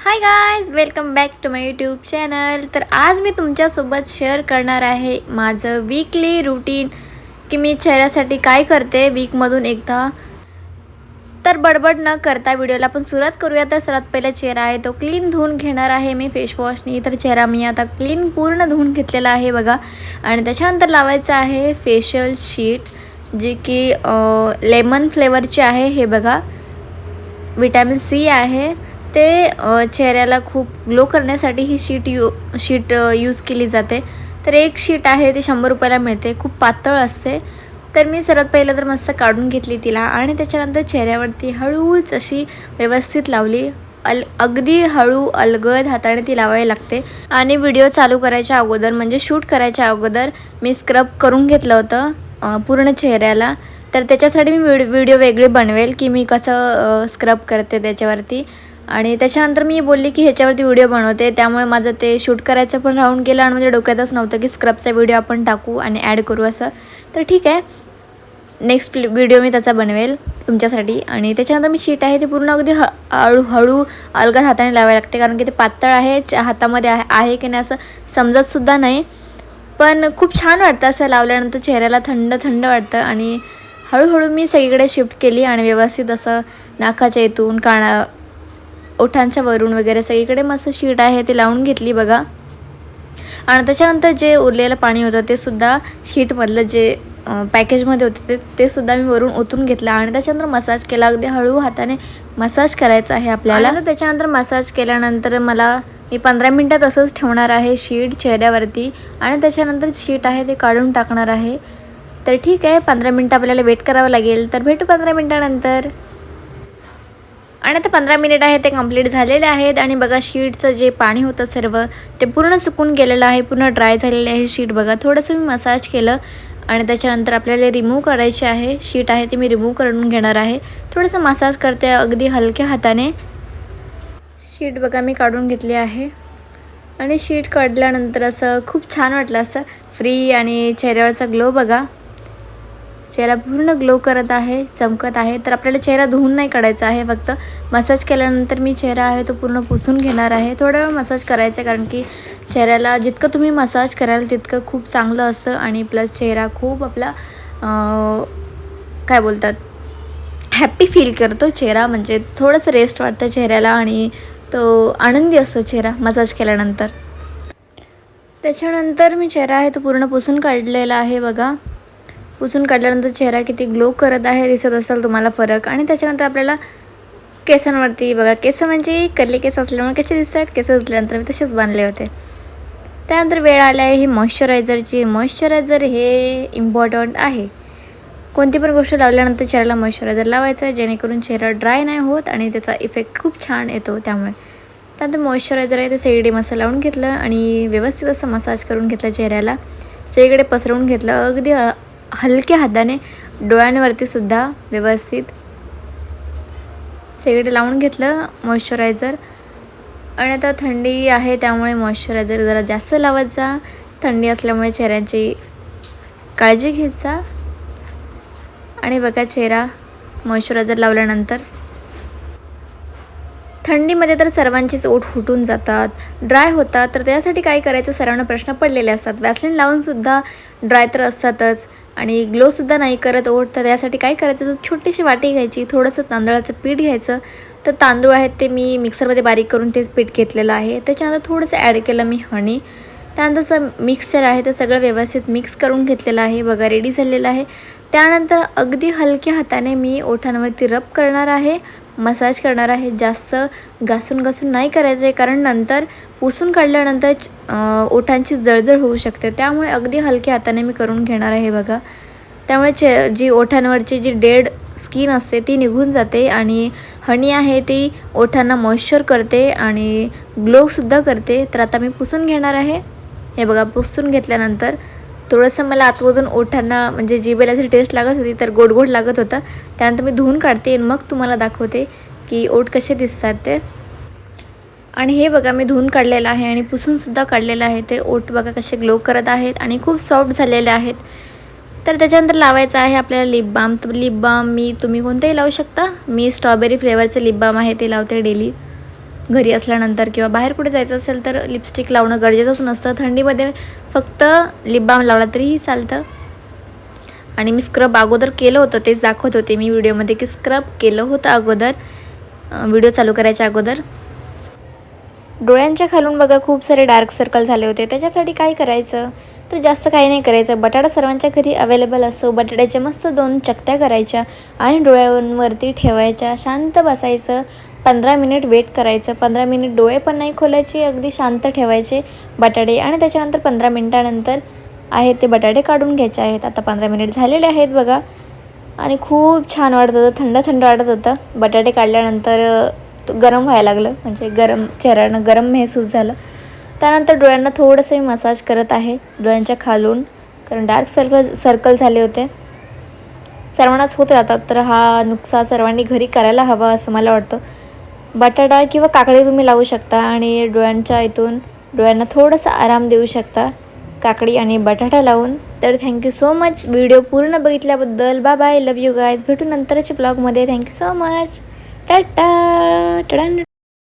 Hi guys welcome back to my YouTube channel तर आज मी तुमच्यासोबत शेअर करणार आहे माझं वीकली रुटीन की मी चेहऱ्यासाठी काय करते वीकमधून एकदा. तर बडबड न करता व्हिडिओला आपण सुरुवात करूया. तर सर्वात पहिला चेहरा आहे तो क्लीन धुवून घेणार आहे मी फेसवॉशनी तर चेहरा मी आता क्लीन पूर्ण धुवून घेतलेला आहे बघा. आणि त्याच्यानंतर लावायचं आहे फेशियल शीट जे की लेमन फ्लेवरची आहे हे बघा. विटॅमिन सी आहे. ते चेहऱ्याला खूप ग्लो करण्यासाठी ही शीट यू शीट यूज केली जाते. तर एक शीट आहे ती शंभर रुपयाला मिळते. खूप पातळ असते. तर मी सर्वात पहिलं तर मस्त काढून घेतली तिला आणि त्याच्यानंतर चेहऱ्यावरती हळूच अशी व्यवस्थित लावली. अल अगदी हळू अलगद हाताने ती लावावी लागते. आणि व्हिडिओ चालू करायच्या अगोदर म्हणजे शूट करायच्या अगोदर मी स्क्रब करून घेतलं होतं पूर्ण चेहऱ्याला. तर त्याच्यासाठी मी व्हिड व्हिडिओ वेगळे बनवेल की मी कसं स्क्रब करते त्याच्यावरती. आणि त्याच्यानंतर मी बोलली की ह्याच्यावरती व्हिडिओ बनवते. त्यामुळे माझं ते शूट करायचं पण राहून गेलं आणि म्हणजे डोक्यातच नव्हतं की स्क्रबचा व्हिडिओ आपण टाकू आणि ॲड करू असं. तर ठीक आहे. नेक्स्ट व्हिडिओ मी त्याचा बनवेल तुमच्यासाठी. आणि त्याच्यानंतर मी शीट आहे ती पूर्ण अगदी ह हळू हळू अलगद हाताने लावायला लागते. कारण की ते पातळ आहे हातामध्ये आहे आहे की नाही असं समजतसुद्धा नाही. पण खूप छान वाटतं असं लावल्यानंतर चेहऱ्याला थंड थंड वाटतं. आणि हळूहळू मी सगळीकडे शिफ्ट केली आणि व्यवस्थित असं नाकाच्या इथून काना ओठांच्या वरून वगैरे सगळीकडे मस्त शीट आहे ती लावून घेतली बघा. आणि त्याच्यानंतर जे उरलेलं पाणी होतं ते सुद्धा शीटमधलं जे पॅकेजमध्ये होते ते ते सुद्धा मी वरून ओतून घेतलं आणि त्याच्यानंतर मसाज केला. अगदी हळू हाताने मसाज करायचा आहे आपल्याला. त्याच्यानंतर मसाज केल्यानंतर मला मी पंधरा मिनटात असंच ठेवणार आहे शीट चेहऱ्यावरती आणि त्याच्यानंतर शीट आहे ते काढून टाकणार आहे. तर ठीक आहे पंधरा मिनटं आपल्याला वेट करावं लागेल. तर भेटू पंधरा मिनटानंतर. आणि आता पंधरा मिनिट आहे ते कंप्लीट झालेले आहेत. आणि बघा शीटचं जे पाणी होतं सर्व ते पूर्ण सुकून गेलेलं आहे पूर्ण ड्राय झालेलं आहे शीट बघा थोडंसं मी मसाज केलं. आणि त्याच्यानंतर आपल्याला रिमूव्ह करायची आहे. शीट आहे ती मी रिमूव्ह करून घेणार आहे. थोडंसं मसाज करते अगदी हलक्या हाताने. शीट बघा मी काढून घेतली आहे. आणि शीट काढल्यानंतर असं खूप छान वाटलं असं. फ्री आणि चेहऱ्यावरचा ग्लो बघा. चेहरा पूर्ण ग्लो करत आहे चमकत आहे. तर आपल्याला चेहरा धुवून नाही काढायचा आहे फक्त मसाज केल्यानंतर मी चेहरा आहे तो पूर्ण पुसून घेणार आहे. थोडा वेळ मसाज करायचा आहे कारण की चेहऱ्याला जितकं तुम्ही मसाज कराल तितकं खूप चांगलं असतं आणि प्लस चेहरा खूप आपला काय बोलतात हॅप्पी फील करतो चेहरा. म्हणजे थोडंसं रेस्ट वाटतं चेहऱ्याला आणि तो आनंदी असतो चेहरा मसाज केल्यानंतर. त्याच्यानंतर मी चेहरा आहे तो पूर्ण पुसून काढलेला आहे बघा. पुसून काढल्यानंतर चेहरा किती ग्लो करत आहे दिसत असेल तुम्हाला फरक. आणि त्याच्यानंतर आपल्याला केसांवरती बघा केस म्हणजे कल्ले केस असल्यामुळे कसे दिसत आहेत केस असल्यानंतर मी तसेच बांधले होते. त्यानंतर वेळ आली आहे ही मॉइश्चरायझरची. मॉइश्चरायझर हे इम्पॉर्टंट आहे. कोणती पण गोष्ट लावल्यानंतर चेहऱ्याला मॉइश्चरायझर लावायचं आहे जेणेकरून चेहरा ड्राय नाही होत आणि त्याचा इफेक्ट खूप छान येतो त्यामुळे. त्यानंतर मॉइश्चरायझर आहे ते सगळीकडे मसाला लावून घेतलं आणि व्यवस्थित असं मसाज करून घेतलं चेहऱ्याला. सगळीकडे पसरवून घेतलं. अगदी हलक्या हाताने डोळ्यांवरती सुद्धा व्यवस्थित सगळे लावून घेतलं मॉइश्चरायझर आणि आता थंडी आहे त्यामुळे मॉइश्चरायझर जरा जास्त लावत जा. थंडी असल्यामुळे चेहऱ्याची काळजी घेत जा. आणि बघा चेहरा मॉइश्चरायझर लावल्यानंतर. थंडीमध्ये तर सर्वांचीच ओठ फुटून जातात. ड्राय होतात. तर त्यासाठी काय करायचं? सर्वांना प्रश्न पडलेले असतात. वॅसलिन लावूनसुद्धा ड्राय तर असतातच. आणि ग्लोसुद्धा नाही करत ओढ तर त्यासाठी काय करायचं? तर छोटीशी वाटी घ्यायची थोडंसं तांदळाचं पीठ घ्यायचं. तर तांदूळ आहेत ते मी मिक्सरमध्ये बारीक करून तेच पीठ घेतलेलं आहे. त्याच्यानंतर थोडंसं ॲड केलं मी हनी त्यानंतरचं मिक्सचर आहे ते सगळं व्यवस्थित मिक्स करून घेतलेलं आहे. बघा रेडी झालेलं आहे. त्यानंतर अगदी हलक्या हाताने मी ओठांवरती रब करणार आहे. मसाज करणार आहे. जास्त घासून घासून नाही करायचं आहे कारण नंतर पुसून काढल्यानंतर ओठांची जळजळ होऊ शकते. त्यामुळे अगदी हलक्या हाताने मी करून घेणार आहे बघा. त्यामुळे चे जी ओठांवरची जी डेड स्किन असते ती निघून जाते आणि हनी आहे ती ओठांना मॉइश्चर करते आणि ग्लोसुद्धा करते. तर आता मी पुसून घेणार आहे. हे बघा पुसून घेतल्यानंतर थोडंसं मला आतमधून ओठांना म्हणजे जिबेला जरी टेस्ट लागत होती तर गोड गोड लागत होता. त्यानंतर मी धुवून काढते आणि मग तुम्हाला दाखवते की ओठ कसे दिसतात ते. आणि हे बघा मी धुवून काढलेलं आहे आणि पुसूनसुद्धा काढलेलं आहे. ते ओठ बघा कसे ग्लो करत आहेत आणि खूप सॉफ्ट झालेले आहेत. तर त्याच्यानंतर लावायचं आहे आपल्याला लिप बाम तर लिप बाम मी तुम्ही कोणतंही लावू शकता. मी स्ट्रॉबेरी फ्लेवरचं लिप बाम आहे ते लावते डेली घरी असल्यानंतर किंवा बाहेर कुठे जायचं असेल तर लिपस्टिक लावणं गरजेचंच नसतं. थंडीमध्ये फक्त लिप बाम लावला तरीही चालतं. आणि मी स्क्रब अगोदर केलं होतं तेच दाखवत होते. मी व्हिडिओमध्ये की स्क्रब केलं होतं अगोदर व्हिडिओ चालू करायच्या अगोदर. डोळ्यांच्या खालून बघा खूप सारे डार्क सर्कल झाले होते. त्याच्यासाठी काय करायचं? तर जास्त काही नाही करायचं. बटाटा सर्वांच्या घरी अवेलेबल असतो बटाट्याच्या मस्त दोन चकत्या करायच्या आणि डोळ्यांवरती ठेवायच्या शांत बसायचं पंधरा मिनिट वेट करायचं पंधरा मिनिट डोळे पण नाही खोलायचे अगदी शांत ठेवायचे बटाटे आणि त्याच्यानंतर पंधरा मिनिटानंतर आहेत ते बटाटे काढून घ्यायचे आहेत. आता पंधरा मिनिट झालेले आहेत बघा. आणि खूप छान वाटत होतं थंड थंड वाटत होतं. बटाटे काढल्यानंतर तो गरम व्हायला लागलं. म्हणजे गरम चेहऱ्यानं गरम महसूस झालं. त्यानंतर डोळ्यांना थोडंसं मी मसाज करत आहे डोळ्यांच्या खालून. कारण डार्क सर्कल सर्कल झाले होते. सर्वांनाच होत राहतात तर हा नुकसा सर्वांनी घरी करायला हवा असं मला वाटतं. बटाटा किंवा काकडी तुम्ही लावू शकता आणि डोळ्यांच्या इथून डोळ्यांना थोडासा आराम देऊ शकता. काकडी आणि बटाटा लावून. तर थँक्यू सो मच व्हिडिओ पूर्ण बघितल्याबद्दल bye bye love you guys भेटू नंतरच्या ब्लॉगमध्ये थँक्यू सो मच टाटा. टडन